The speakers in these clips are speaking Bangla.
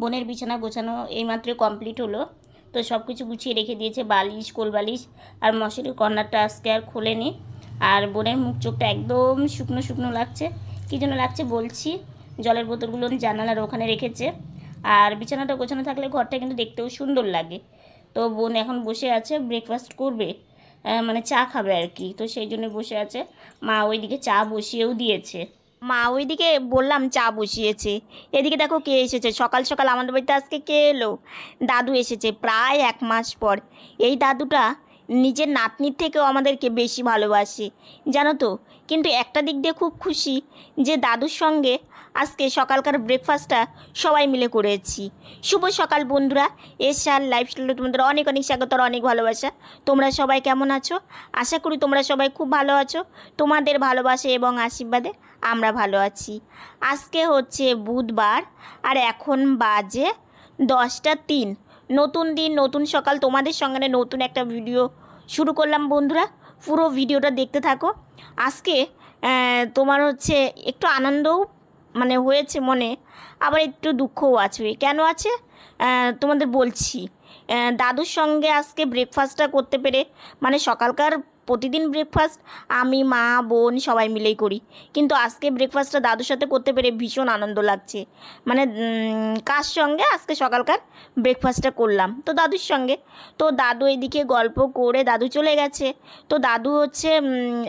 বোনের বিছানা গোছানো এইমাত্র কমপ্লিট হলো। তো সব কিছু গুছিয়ে রেখে দিয়েছে বালিশ কোল বালিশ আর মশারির কর্নারটা আজকে আর খোলেনি। আর বোনের মুখ চোখটা একদম শুকনো শুকনো লাগছে। কী জন্য লাগছে বলছি। জলের বোতলগুলো জানালার ওখানে রেখেছে। আর বিছানাটা গোছানো থাকলে ঘরটা কিন্তু দেখতেও সুন্দর লাগে। তো বোন এখন বসে আছে ব্রেকফাস্ট করবে মানে চা খাবে আর কি। তো সেই জন্য বসে আছে। মা ওইদিকে চা বসিয়েও দিয়েছে। মা ওইদিকে বললাম, চা বসিয়েছে। এদিকে দেখো কে এসেছে। সকাল সকাল আমাদের বাড়িতে আজকে কে এলো? দাদু এসেছে প্রায় এক মাস পর। এই দাদুটা নিজের নাতনির থেকেও আমাদেরকে বেশি ভালোবাসে, জানো তো? কিন্তু একটা দিক দিয়ে খুব খুশি যে দাদুর সঙ্গে আজকে সকালকার ব্রেকফাস্টটা সবাই মিলে করেছি। শুভ সকাল বন্ধুরা। এসার লাইফস্টাইলে তোমাদের অনেক অনেক স্বাগত আর অনেক ভালোবাসা। তোমরা সবাই কেমন আছো? আশা করি তোমরা সবাই খুব ভালো আছো। তোমাদের ভালোবাসা এবং আশীর্বাদে আমরা ভালো আছি। আজকে হচ্ছে বুধবার, আর এখন বাজে দশটা তিন। নতুন দিন, নতুন সকাল। তোমাদের সঙ্গে নতুন একটা ভিডিও শুরু করলাম বন্ধুরা। পুরো ভিডিওটা দেখতে থাকো। আজকে তোমার হচ্ছে একটু আনন্দও মানে হয়েছে মনে, আবার একটু দুঃখও আছে। কেন আছে? তোমাদের বলছি। দাদুর সঙ্গে আজকে ব্রেকফাস্টটা করতে পেরে মানে সকালকার প্রতিদিন ব্রেকফাস্ট আমি, মা, বোন সবাই মিলেই করি। কিন্তু আজকে ব্রেকফাস্টটা দাদুর সাথে করতে পেরে ভীষণ আনন্দ লাগছে। মানে কার সঙ্গে? আজকে সকালকার ব্রেকফাস্টটা করলাম। তো দাদুর সঙ্গে। তো দাদু এদিকে গল্প করে দাদু চলে গেছে। তো দাদু হচ্ছে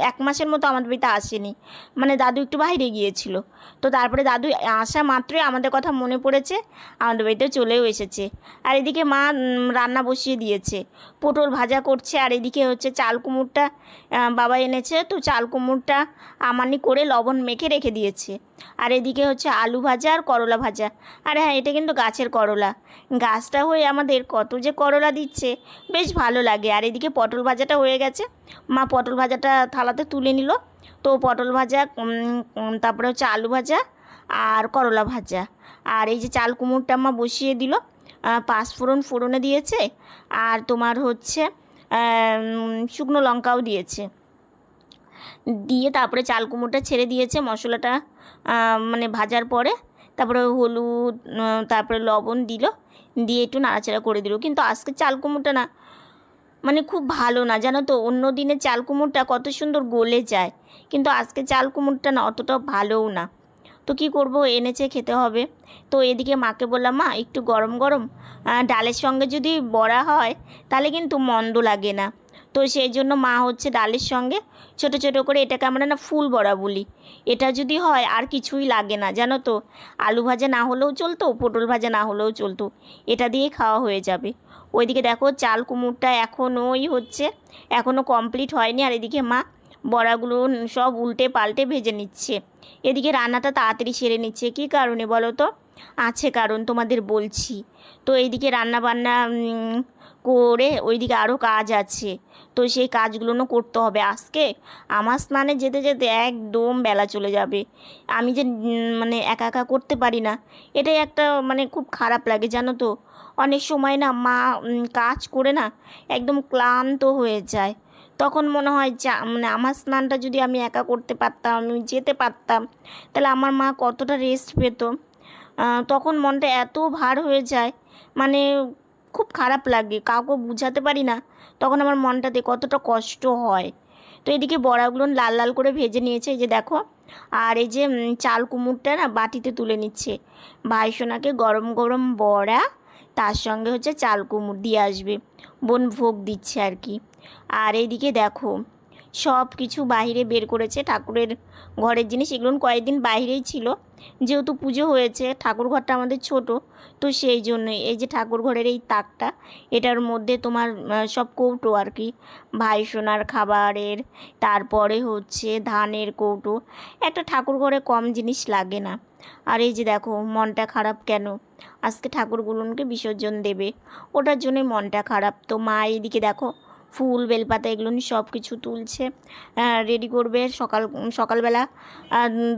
এক মাসের মতো আমাদের বাড়িতে আসেনি। মানে দাদু একটু বাইরে গিয়েছিল। তো তারপরে দাদু আসা মাত্রই আমাদের কথা মনে পড়েছে, আমাদের বাড়িতে চলেও এসেছে। আর এদিকে মা রান্না বসিয়ে দিয়েছে। পটল ভাজা করছে, আর এদিকে হচ্ছে চাল কুমড়টা বাবা এনেছে, তো চাল কুমড়টা আমানি করে লবণ মেখে রেখে দিয়েছে। আর এদিকে হচ্ছে আলু ভাজা আর করলা ভাজা। আর হ্যাঁ এটা কিন্তু গাছের করলা। গাছটা হয়ে আমাদের কত যে করলা দিচ্ছে, বেশ ভালো লাগে। আর এদিকে পটল ভাজাটা হয়ে গেছে। মা পটল ভাজাটা থালাতে তুলে নিল। তো পটল ভাজা তারপরে হচ্ছে আলু ভাজা আর করলা ভাজা। আর এই যে চাল কুমড়টা মা বসিয়ে দিল। পাঁচফোড়ন ফোড়নে দিয়েছে। আর তোমার হচ্ছে শুকনো লঙ্কাও দিয়েছে। দিয়ে তারপরে চাল কুমড়োটা ছেড়ে দিয়েছে মশলাটা মানে ভাজার পরে। তারপরে হলুদ তারপরে লবণ দিল। দিয়ে একটু নাড়াচাড়া করে দিল। কিন্তু আজকে চাল কুমড়োটা না মানে খুব ভালো না। জানো তো, অন্য দিনে চাল কুমড়োটা কত সুন্দর গলে যায়। কিন্তু আজকে চাল কুমড়োটা না অতটা ভালোও না। তো কি করব? এনেছে খেতে হবে। তো এদিকে মাকে বললাম, মা, একটু গরম গরম। ডালের সঙ্গে যদি বড়া হয়, তাহলে কিন্তু মন্দ লাগে না। তো সেই জন্য মা হচ্ছে ডালের সঙ্গে ছোট ছোট করে এটাকে আমরা না ফুল বড়া বলি। এটা যদি হয়, আর কিছুই লাগে না, জানো তো? আলু ভাজা না হলেও চলতো, পটল ভাজা না হলেও চলতো। এটা দিয়ে খাওয়া হয়ে যাবে। ওইদিকে দেখো, চাল কুমড়টা এখনোই হচ্ছে এখনও কমপ্লিট হয়নি। আর এদিকে মা বড়াগুলো সব উল্টে পাল্টে ভেজে নিচ্ছে। এদিকে রান্নাটা তাড়াতাড়ি সেরে নিচ্ছে। কী কারণে বলো তো? আছে কারণ তোমাদের বলছি। তো এইদিকে রান্না বান্না করে ওইদিকে আরও কাজ আছে। তো সেই কাজগুলো করতে হবে। আজকে আমার স্নানে যেতে যেতে একদম বেলা চলে যাবে। আমি যে মানে একা একা করতে পারি না, এটাই একটা মানে খুব খারাপ লাগে, জানো তো? অনেক সময় না মা কাজ করে না একদম ক্লান্ত হয়ে যায়। তখন মনে হয় যা মানে আমার স্নানটা যদি আমি একা করতে পারতাম, আমি যেতে পারতাম, তাহলে আমার মা কতটা রেস্ট পেত? তখন মনটা এত ভার হয়ে যায় মানে খুব খারাপ লাগে, কাউকে বুঝাতে পারি না, তখন আমার মনটাতে কতটা কষ্ট হয়। তো এদিকে বড়াগুলো লাল লাল করে ভেজে নিয়েছে যে দেখো, আর এই যে চাল কুমড়টা না বাটিতে তুলে নিচ্ছে। ভাই সোনাকে গরম গরম বড়া, তার সঙ্গে হচ্ছে চাল কুমড় দিয়ে আসবে, বোন ভোগ দিচ্ছে আর কি। আর এইদিকে দেখো, সব কিছু বাইরে বের করেছে ঠাকুরের ঘরের জিনিস। এগুলো কয়েকদিন বাইরেই ছিল। যেহেতু পুজো হয়েছে, ঠাকুর ঘরটা আমাদের ছোট, তো সেই জন্যই এই যে ঠাকুর ঘরের এই তাকটা, এটার মধ্যে তোমার সব কৌটো আর কি ভাই সোনার খাবারের, তারপরে হচ্ছে ধানের কৌটো। একটা ঠাকুর ঘরে কম জিনিস লাগে না। আর এই যে দেখো, মনটা খারাপ কেন? আজকে ঠাকুরগুলোকে বিসর্জন দেবে, ওটার জন্যই মনটা খারাপ। তো মা এইদিকে দেখো ফুল, বেলপাতা এগুলো সব কিছু তুলছে। রেডি করবে সকাল, সকালবেলা।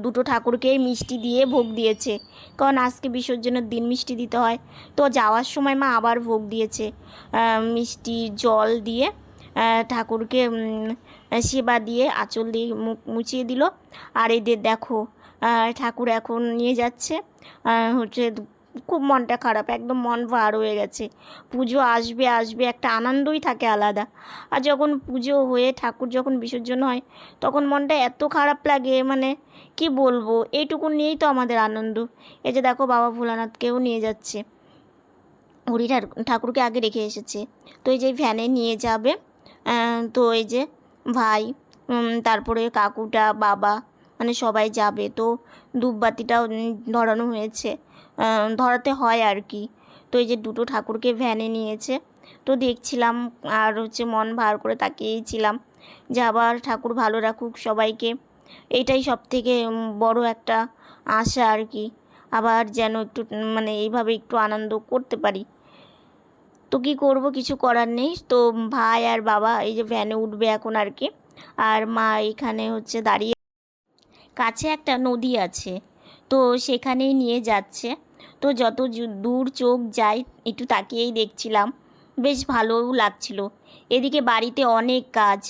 দুটো ঠাকুরকেই মিষ্টি দিয়ে ভোগ দিয়েছে। কারণ আজকে বিসর্জনের দিন মিষ্টি দিতে হয়। তো যাওয়ার সময় মা আবার ভোগ দিয়েছে। মিষ্টি, জল দিয়ে ঠাকুরকে সেবা দিয়ে, আঁচল দিয়ে মুখ মুছিয়ে দিল। আর এদের দেখো ঠাকুর এখন নিয়ে যাচ্ছে। হচ্ছে খুব মনটা খারাপ, একদম মন ভার হয়ে গেছে। পুজো আসবে আসবে, একটা আনন্দই থাকে আলাদা। আর যখন পুজো হয়ে ঠাকুর যখন বিসর্জন হয়, তখন মনটা এত খারাপ লাগে মানে কি বলব? এইটুকু নিয়েই তো আমাদের আনন্দ। এই যে দেখো বাবা ভোলানাথকেও নিয়ে যাচ্ছে। হরি ঠাকুরকে আগে রেখে এসেছে। তো এই যে ভ্যানে নিয়ে যাবে তো এই যে ভাই তারপরে কাকুটা, বাবা মানে সবাই যাবে। তো ধূপবাতিটাও ধরানো হয়েছে। ধরাতে হয় আর কি। তো এই যে দুটো ঠাকুরকে ভ্যানে নিয়েছে, তো দেখছিলাম আর হচ্ছে মন ভার করে তাকিয়েছিলাম যে আবার ঠাকুর ভালো রাখুক সবাইকে। এইটাই সব থেকে বড় একটা আশা আর কি। আবার যেন একটু মানে এইভাবে একটু আনন্দ করতে পারি। তো কী করব, কিছু করার নেই। তো ভাই আর বাবা এই যে ভ্যানে উঠবে এখন আর কি। আর মা এখানে হচ্ছে দাঁড়িয়ে, কাছে একটা নদী আছে। তো সেখানেই নিয়ে যাচ্ছে। তো যত দূর চোখ যায়, একটু তাকিয়েই দেখছিলাম। বেশ ভালোও লাগছিল। এদিকে বাড়িতে অনেক কাজ।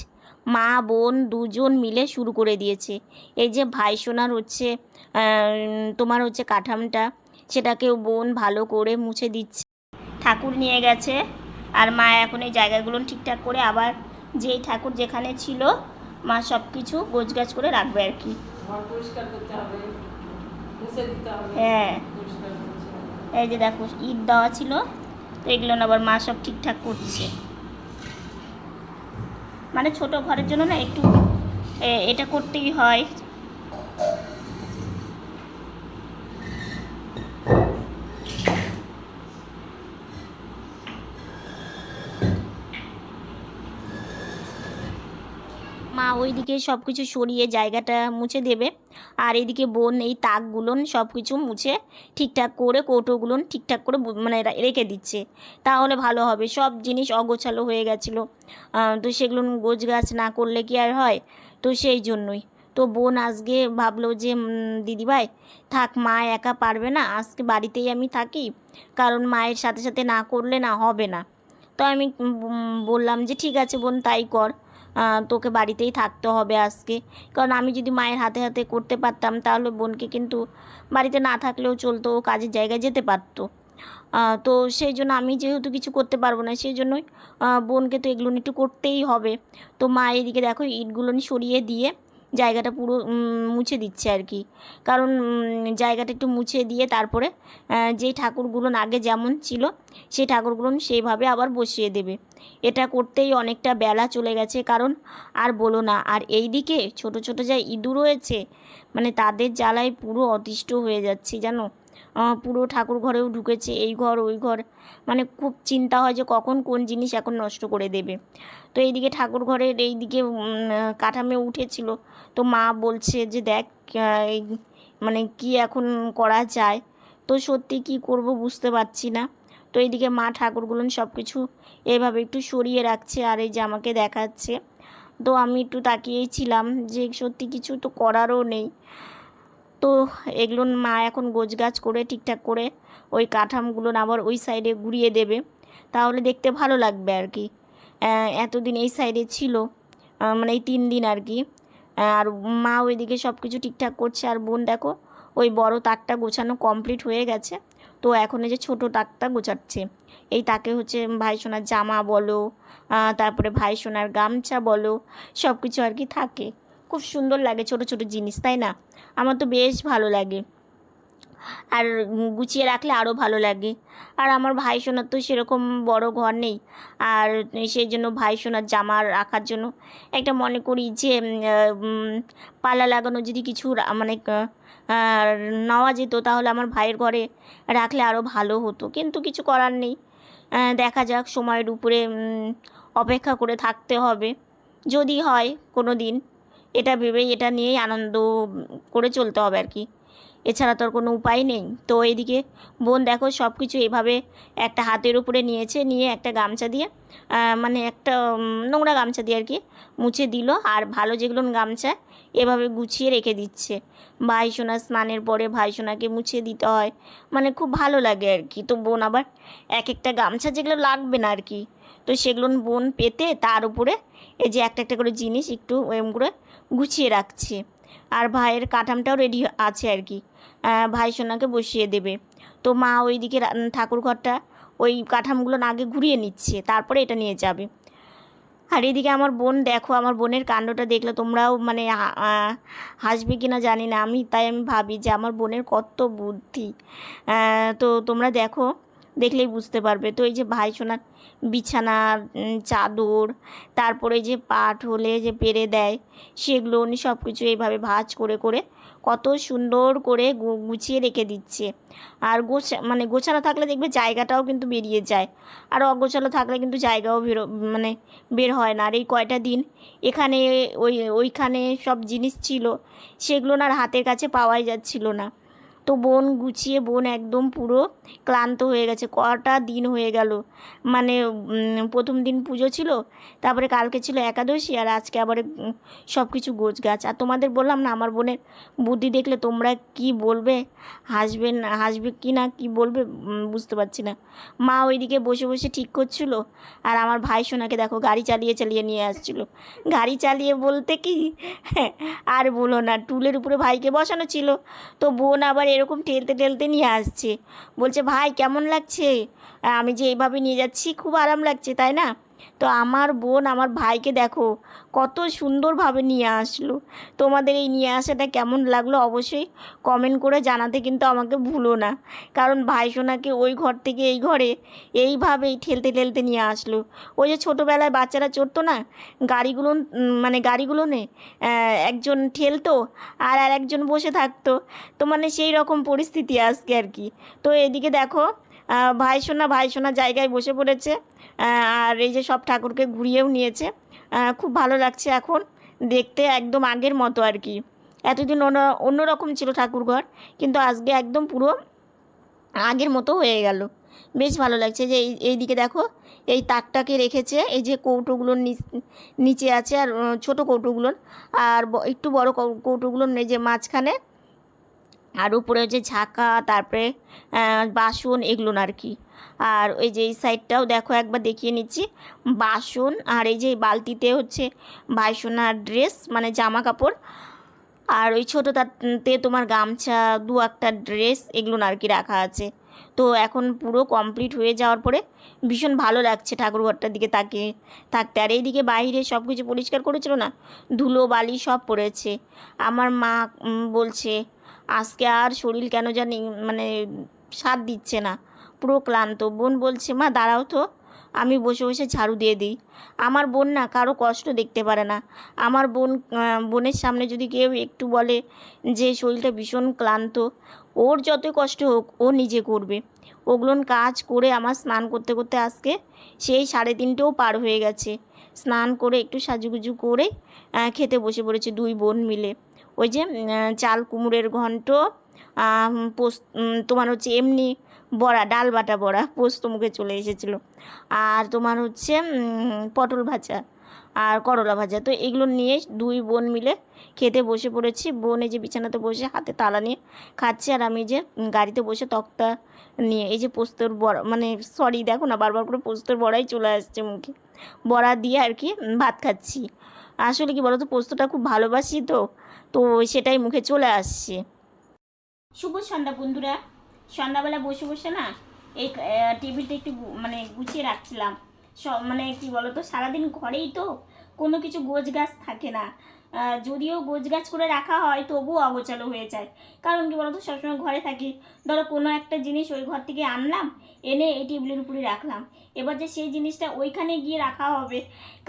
মা, বোন দুজন মিলে শুরু করে দিয়েছে। এই যে ভাই সোনার হচ্ছে তোমার হচ্ছে কাঠামটা, সেটাকেও বোন ভালো করে মুছে দিচ্ছে। ঠাকুর নিয়ে গেছে। আর মা এখন এই জায়গাগুলো ঠিকঠাক করে আবার যেই ঠাকুর যেখানে ছিল, মা সব কিছু গোছগাছ করে রাখবে আর কি। পরিষ্কার করতে হবে। হ্যাঁ। এই যে দেখো, ঈদ দেওয়া ছিল, তো এগুলো আবার মা সব ঠিকঠাক করছে। মানে ছোট ঘরের জন্য না একটু এটা করতেই হয়। মা ওইদিকে সব কিছু সরিয়ে জায়গাটা মুছে দেবে। আর এদিকে বোন, এই তাকগুলোন সব কিছু মুছে ঠিকঠাক করে কৌটোগুলোন ঠিকঠাক করে মানে রেখে দিচ্ছে। তাহলে ভালো হবে। সব জিনিস অগোছালো হয়ে গেছিল। তো সেগুলো গোছ গাছ না করলে কি আর হয়? তো সেই জন্যই। তো বোন আজকে ভাবলো যে দিদিভাই, থাক, মা একা পারবে না। আজকে বাড়িতেই আমি থাকি। কারণ মায়ের সাথে সাথে না করলে না হবে না। তো আমি বললাম যে, ঠিক আছে বোন, তাই কর। তোকে বাড়িতেই থাকতে হবে আজকে। কারণ আমি যদি মায়ের হাতে হাতে করতে পারতাম, তাহলে বোনকে কিন্তু বাড়িতে না থাকলেও চলতো, ও কাজের জায়গায় যেতে পারতো। তো সেই জন্য আমি যেহেতু কিছু করতে পারব না, সেই জন্যই বোনকে তো এগুলো একটু করতেই হবে। তো মা এদিকে দেখো, ইটগুলো সরিয়ে দিয়ে জায়গাটা পুরো মুছে দিচ্ছে আর কি। কারণ জায়গাটা একটু মুছে দিয়ে তারপরে যে ঠাকুরগুলো আগে যেমন ছিল সেই ঠাকুরগুলো সেইভাবে আবার বসিয়ে দেবে। এটা করতেই অনেকটা বেলা চলে গেছে, কারণ আর বলো না, আর এই দিকে ছোট ছোট যা ইঁদুর রয়েছে মানে তাদের জ্বালায় পুরো অতিষ্ঠ হয়ে যাচ্ছে, জানো? পুরো ঠাকুর ঘরেও ঢুকেছে, এই ঘর, ওই ঘর। মানে খুব চিন্তা হয় যে কখন কোন জিনিস এখন নষ্ট করে দেবে। তো এইদিকে ঠাকুর ঘরের এইদিকে কাঠামে উঠেছিল। তো মা বলছে যে দেখ মানে কি এখন করা যায়? তো সত্যি কি করব বুঝতে পারছি না। তো এইদিকে মা ঠাকুরগুলো সব কিছু এভাবে একটু সরিয়ে রাখছে আর এই যে আমাকে দেখাচ্ছে। তো আমি একটু তাকিয়েই ছিলাম যে সত্যি কিছু তো করারও নেই। তো এগুলো মা এখন গোছগাছ করে, ঠিকঠাক করে ওই কাঠামগুলো আবার ওই সাইডে ঘুরিয়ে দেবে। তাহলে দেখতে ভালো লাগবে আর কি। এতদিন এই সাইডে ছিল মানে এই তিন দিন আর কি। আর মা ওইদিকে সব কিছু ঠিকঠাক করছে। আর বোন দেখো, ওই বড় তাকটা গোছানো কমপ্লিট হয়ে গেছে। তো এখন এই যে ছোটো তাকটা গোছাচ্ছে। এই তাকে হচ্ছে ভাই সোনার জামা বলো তারপরে ভাই সোনার গামছা বলো সব কিছু আর কি থাকে। খুব সুন্দর লাগে ছোট ছোট জিনিস, তাই না? আমার তো বেশ ভালো লাগে। আর গুছিয়ে রাখলে আরও ভালো লাগে। আর আমার ভাই সোনার তো সেরকম বড় ঘর নেই। আর সেই জন্য ভাই সোনার জামা রাখার জন্য একটা মনে করি যে পালা লাগানো যদি কিছু মানে নেওয়া যেত তাহলে আমার ভাইয়ের ঘরে রাখলে আরও ভালো হতো। কিন্তু কিছু করার নেই। দেখা যাক সময়ের উপরে অপেক্ষা করে থাকতে হবে। যদি হয় কোনো দিন এটা ভেবেই এটা নিয়েই আনন্দ করে চলতে হবে আর কি। এছাড়া তো আর কোনো উপায় নেই। তো এদিকে বোন দেখো সব কিছু এভাবে একটা হাতের উপরে নিয়েছে, নিয়ে একটা গামছা দিয়ে মানে একটা নোংরা গামছা দিয়ে আর কি মুছে দিল। আর ভালো যেগুলো গামছা, এভাবে গুছিয়ে রেখে দিচ্ছে। ভাই সোনা স্নানের পরে ভাই সোনাকে মুছে দিতে হয়। মানে খুব ভালো লাগে আর কি। তো বোন আবার এক একটা গামছা যেগুলো লাগবে না আর কি, তো সেগুলো বোন পেতে তার উপরে এই যে একটা একটা করে জিনিস একটু এরম করে গুছিয়ে রাখছে। আর ভাইয়ের কাঠামটাও রেডি আছে আর কি। ভাই সোনাকে বসিয়ে দেবে। তো মা ওইদিকে ঠাকুর ঘরটা, ওই কাঠামগুলো আগে ঘুরিয়ে নিচ্ছে, তারপরে এটা নিয়ে যাবে। আর এদিকে আমার বোন, দেখো আমার বোনের কাণ্ডটা দেখলে তোমরাও মানে হাসবে কি না জানি না। আমি তাই আমি ভাবি যে আমার বোনের কত বুদ্ধি। তো তোমরা দেখো, দেখলেই বুঝতে পারবে। তো এই যে ভাই সোনার বিছানা চাদর, তারপরে যে পাট হলে যে পেরে দেয়, সেগুলো উনি সব কিছু এইভাবে ভাঁজ করে করে কত সুন্দর করে গুছিয়ে রেখে দিচ্ছে। আর গোছা মানে গোছানো থাকলে দেখবে জায়গাটাও কিন্তু বেরিয়ে যায়। আর অগোছালো থাকলে কিন্তু জায়গাও বেরো মানে বের হয় না। আর এই কয়টা দিন এখানে ওই, ওইখানে সব জিনিস ছিল, সেগুলো না আর হাতের কাছে পাওয়াই যাচ্ছিল না। তো বোন গুছিয়ে বোন একদম পুরো ক্লান্ত হয়ে গেছে। কটা দিন হয়ে গেল। মানে প্রথম দিন পুজো ছিল, তারপরে কালকে ছিল একাদশী, আর আজকে আবার সব কিছু গোছ গাছ আর তোমাদের বললাম না, আমার বোনের বুদ্ধি দেখলে তোমরা কি বলবে? হাসবে না, হাসবে কি না, কি বলবে? বুঝতে পারছি না। মা ওইদিকে বসে বসে ঠিক করছিল, আর আমার ভাই সোনাকে দেখো গাড়ি চালিয়ে চালিয়ে নিয়ে আসছিল। গাড়ি চালিয়ে বলতে কি? আর বলো না, টুলের উপরে ভাইকে বসানো ছিল। তো বোন আবার এরকম ঠেলতে ঠেলতে নিয়ে আসছে। বলছে, ভাই, কেমন লাগছে? আমি যে এইভাবে নিয়ে যাচ্ছি, খুব আরাম লাগছে, তাই না? তো আমার বোন আমার ভাইকে দেখো, কত সুন্দরভাবে নিয়ে আসলো। তোমাদের এই নিয়ে আসাটা কেমন লাগল অবশ্যই কমেন্ট করে জানাতে কিন্তু আমাকে ভুলো না। কারণ ভাই সোনাকে ওই ঘর থেকে এই ঘরে এইভাবেই ঠেলতে ঠেলতে নিয়ে আসলো। ওই যে ছোটোবেলায় বাচ্চারা চড়তো না, গাড়িগুলো মানে গাড়িগুলো নে একজন ঠেলতো আর আর একজন বসে থাকতো। তো মানে সেই রকম পরিস্থিতি আজকে আর কি। তো এদিকে দেখো ভাই সোনা ভাই সোনা জায়গায় বসে পড়েছে। আর এই যে সব ঠাকুরকে ঘুরিয়েও নিয়েছে খুব ভালো লাগছে এখন, দেখতে একদম আগের মতো আর কি। এতদিন অন্য, অন্যরকম ছিল ঠাকুরঘর, কিন্তু আজকে একদম পুরো আগের মতো হয়ে গেল। বেশ ভালো লাগছে যে এই এইদিকে দেখো, এই তাকটাকে রেখেছে, এই যে কৌটোগুলোর নিচ- আছে আর ছোট কৌটোগুলোর আর একটু বড় কৌটোগুলোর নেই যে মাঝখানে আর উপরে যে ঝাঁকা, তারপরে বাসন এগুলো আর কি। আর ওই যে এই সাইডটাও দেখো, একবার দেখিয়ে নিচ্ছি। বাসন আর এই যে বালতিতে হচ্ছে ভাইসোনার ড্রেস মানে জামা কাপড় আর ওই ছোটোটাতে তোমার গামছা, দু একটা ড্রেস এগুলো আর কি রাখা আছে। তো এখন পুরো কমপ্লিট হয়ে যাওয়ার পরে ভীষণ ভালো লাগছে ঠাকুরঘরটার দিকে তাকিয়ে থাকতে। আর এইদিকে বাইরে সব কিছু পরিষ্কার করেছিল না? ধুলো, বালি সব পড়েছে। আমার মা বলছে আজকে আর শরীর কেন জানি মানে সাথ দিচ্ছে না। পুরো ক্লান্ত। বোন বলছে, মা, দাঁড়াও তো। আমি বসে বসে ঝাড়ু দিয়ে দিই। আমার বোন না কারও কষ্ট দেখতে পারে না। আমার বোন বোনের সামনে যদি কেউ একটু বলে যে শরীরটা ভীষণ ক্লান্ত, ওর যত কষ্ট হোক, ও নিজে করবে। ওগুলোন কাজ করে আমার স্নান করতে করতে আজকে সেই সাড়ে তিনটেও পার হয়ে গেছে। স্নান করে একটু সাজুগুজু করে খেতে বসে পড়েছে দুই বোন মিলে। ওই যে চাল কুমড়ের ঘন্ট পোস্ত তোমার হচ্ছে এমনি বড়া, ডাল বাটা বড়া, পোস্ত মুখে চলে এসেছিল। আর তোমার হচ্ছে পটল ভাজা আর করলা ভাজা। তো এগুলো নিয়ে দুই বোন মিলে খেতে বসে পড়েছি। বোন যে বিছানাতে বসে হাতে তালা নিয়ে খাচ্ছে আর আমি যে গাড়িতে বসে তক্তা নিয়ে, এই যে পোস্তর বড়া মানে সরি দেখো না, বারবার করে পোস্তর বড়াই চলে আসছে মুখে। বড়া দিয়ে আর কি, ভাত খাচ্ছি। আসলে কি বলো তো পোস্তটা খুব ভালোবাসি তো তো সেটাই মুখে চলে আসছে। শুভ সন্ধ্যা বন্ধুরা। সন্ধ্যাবেলা বসে বসে না এই টেবিলটা একটু মানে গুছিয়ে রাখছিলাম। সব মানে কি বলতো, সারাদিন ঘরেই তো কোনো কিছু গোছ গাছ থাকে না। যদিও গোছ গাছ করে রাখা হয়, তবুও অগোছালো হয়ে যায়। কারণ কি বলতো, সবসময় ঘরে থাকি। ধরো কোনো একটা জিনিস ওই ঘর থেকে আনলাম, এনে এই টেবিলের উপরে রাখলাম। এবার যে সেই জিনিসটা ওইখানে গিয়ে রাখা হবে,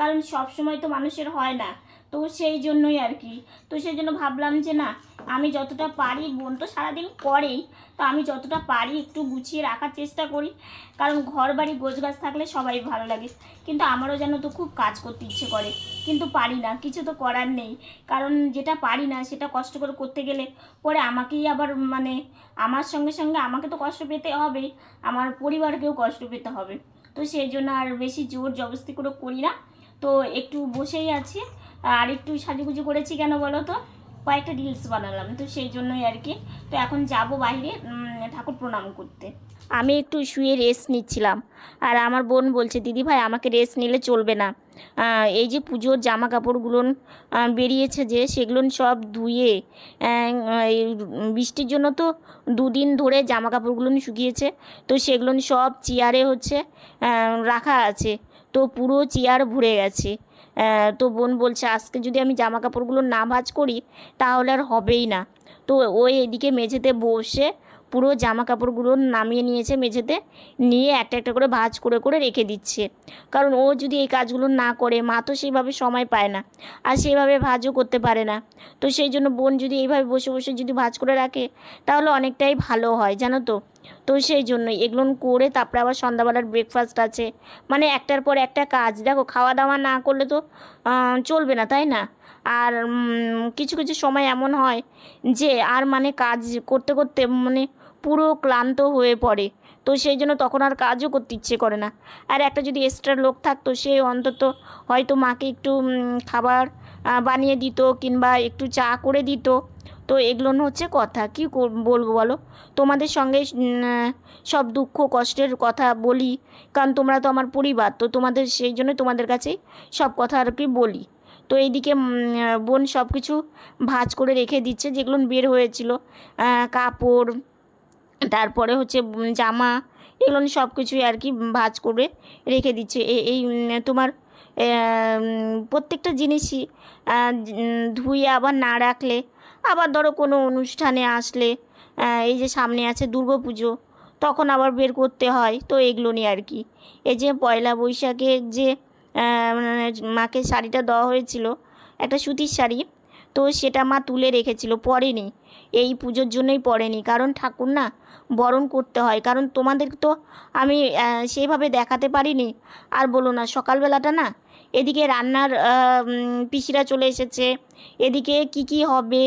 কারণ সব সময় তো মানুষের হয় না। তো সেই জন্যই আর কি। তো সেই জন্য ভাবলাম যে না, আমি যতটা পারি, বোন তো সারাদিন করেই, তো আমি যতটা পারি একটু গুছিয়ে রাখার চেষ্টা করি। কারণ ঘর বাড়ি গোছ গাছ থাকলে সবাই ভালো লাগে। কিন্তু আমারও যেন তো খুব কাজ করতে ইচ্ছে করে। কিন্তু পারি না, কিছু তো করার নেই। কারণ যেটা পারি না, সেটা কষ্ট করে করতে গেলে পরে আমাকেই আবার মানে আমার সঙ্গে সঙ্গে আমাকে তো কষ্ট পেতে হবেই আমার পরিবারকেও কষ্ট পেতে হবে। তো সেই জন্য আর বেশি জোর জবস্তি করে করি না। তো একটু বসেই আছি। আর একটু সাজুগুজু করেছি কেন বলো তো? কয়েকটা রিলস বানালাম, তো সেই জন্যই আর কি। তো এখন যাব বাইরে ঠাকুর প্রণাম করতে। আমি একটু শুয়ে রেস্ট নিচ্ছিলাম। আর আমার বোন বলছে, দিদি ভাই, আমাকে রেস্ট নিলে চলবে না। এই যে পুজোর জামা কাপড়গুলো বেরিয়েছে যে, সেগুলো সব ধুয়ে বৃষ্টির জন্য তো দুদিন ধরে জামা কাপড়গুলো শুকিয়েছে। তো সেগুলো সব চেয়ারে হচ্ছে রাখা আছে। তো পুরো চেয়ার ভরে গেছে। তো বোন বলছে, আজকে যদি আমি জামা কাপড়গুলো না ভাঁজ করি, তাহলে আর হবেই না। তো ওই এদিকে মেঝেতে বসে পুরো জামা কাপড়গুলো নামিয়ে নিয়েছে মেঝেতে, নিয়ে একটা একটা করে ভাজ করে করে রেখে দিচ্ছে। কারণ ও যদি এই কাজগুলো না করে, মা তো সেইভাবে সময় পায় না, আর সেইভাবে ভাজও করতে পারে না। তো সেই জন্য বোন যদি এইভাবে বসে বসে যদি ভাজ করে রাখে, তাহলে অনেকটাই ভালো হয়, জানো তো? তো সেই জন্য এগুলো করে তারপরে আবার সন্ধ্যাবেলার ব্রেকফাস্ট আছে। মানে একটার পর একটা কাজ। দেখো খাওয়া দাওয়া না করলে তো চলবে না, তাই না? আর কিছু কিছু সময় এমন হয় যে, আর মানে কাজ করতে করতে মানে পুরো ক্লান্ত হয়ে পড়ে। তো সেই জন্য তখন আর কাজও করতে ইচ্ছে করে না। আর একটা যদি এক্সট্রা লোক থাকতো, সে অন্তত হয়তো মাকে একটু খাবার বানিয়ে দিত কিংবা একটু চা করে দিত। তো এগুলো হচ্ছে কথা। কি বলব বলো? তোমাদের সঙ্গে সব দুঃখ কষ্টের কথা বলি, কারণ তোমরা তো আমার পরিবার, তো তোমাদের সেই জন্য তোমাদের কাছেই সব কথা আর কি বলি। তো এইদিকে বোন সব কিছু ভাঁজ করে রেখে দিচ্ছে যেগুলো বের হয়েছিল। কাপড়, তারপরে হচ্ছে জামা, এগুলো সব কিছুই আর কি ভাঁজ করে রেখে দিচ্ছে। এই তোমার প্রত্যেকটা জিনিসই ধুয়ে আবার না রাখলে, আবার ধরো কোনো অনুষ্ঠানে আসলে এই যে সামনে আছে দুর্গা পুজো, তখন আবার বের করতে হয়, তো এগুলো নিয়ে আর কি। এই যে পয়লা বৈশাখে যে মানে মাকে শাড়িটা দেওয়া হয়েছিল, একটা সুতির শাড়ি, তো সেটা মা তুলে রেখেছিল, পরেনি। এই পুজোর জন্যই পরেনি, কারণ ঠাকুর না বরণ করতে হয়, কারণ তোমাদের তো আমি সেইভাবে দেখাতে পারিনি। আর বলো না, সকালবেলাটা না এদিকে রান্নার পিসিরা চলে এসেছে। এদিকে কি কি হবে?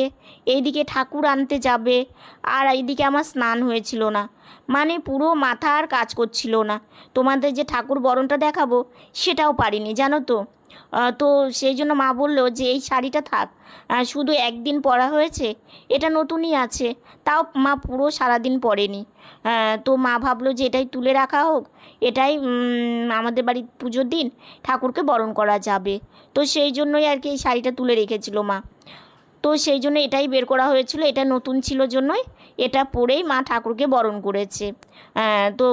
এইদিকে ঠাকুর আনতে যাবে। আর এইদিকে আমার স্নান হয়েছিল না। মানে পুরো মাথা আর কাজ করছিল না। তোমাদের যে ঠাকুর বরণটা দেখাবো, সেটাও পারিনি, জানো তো? তো সেই জন্য মা বলল যে, এই শাড়িটা থাক। শুধু একদিন পরা হয়েছে, এটা নতুনই আছে। তাও মা পুরো সারাদিন পরেনি। তো মা ভাবলো যে, এটাই তুলে রাখা হোক। এটাই আমাদের বাড়ির পুজোর দিন ঠাকুরকে বরণ করা যাবে। তো সেই জন্যই আর কি এই শাড়িটা তুলে রেখেছিল মা। তো সেই জন্য এটাই বের করা হয়েছিল, এটা নতুন ছিল জন্যই, এটা পরেই মা ঠাকুরকে বরণ করেছে। তো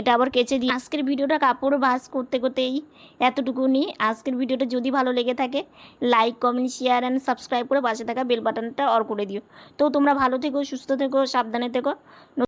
এটা আবার কেচে দিই আজকের ভিডিওটা কাপড় ভাস করতে করতেই এতটুকুনি। আজকের ভিডিওটা যদি ভালো লেগে থাকে like comment share and subscribe করে পাশে থাকা বেল বাটনটা অর করে দিও। তো তোমরা ভালো থেকো, সুস্থ থেকো, সাবধানে থেকো।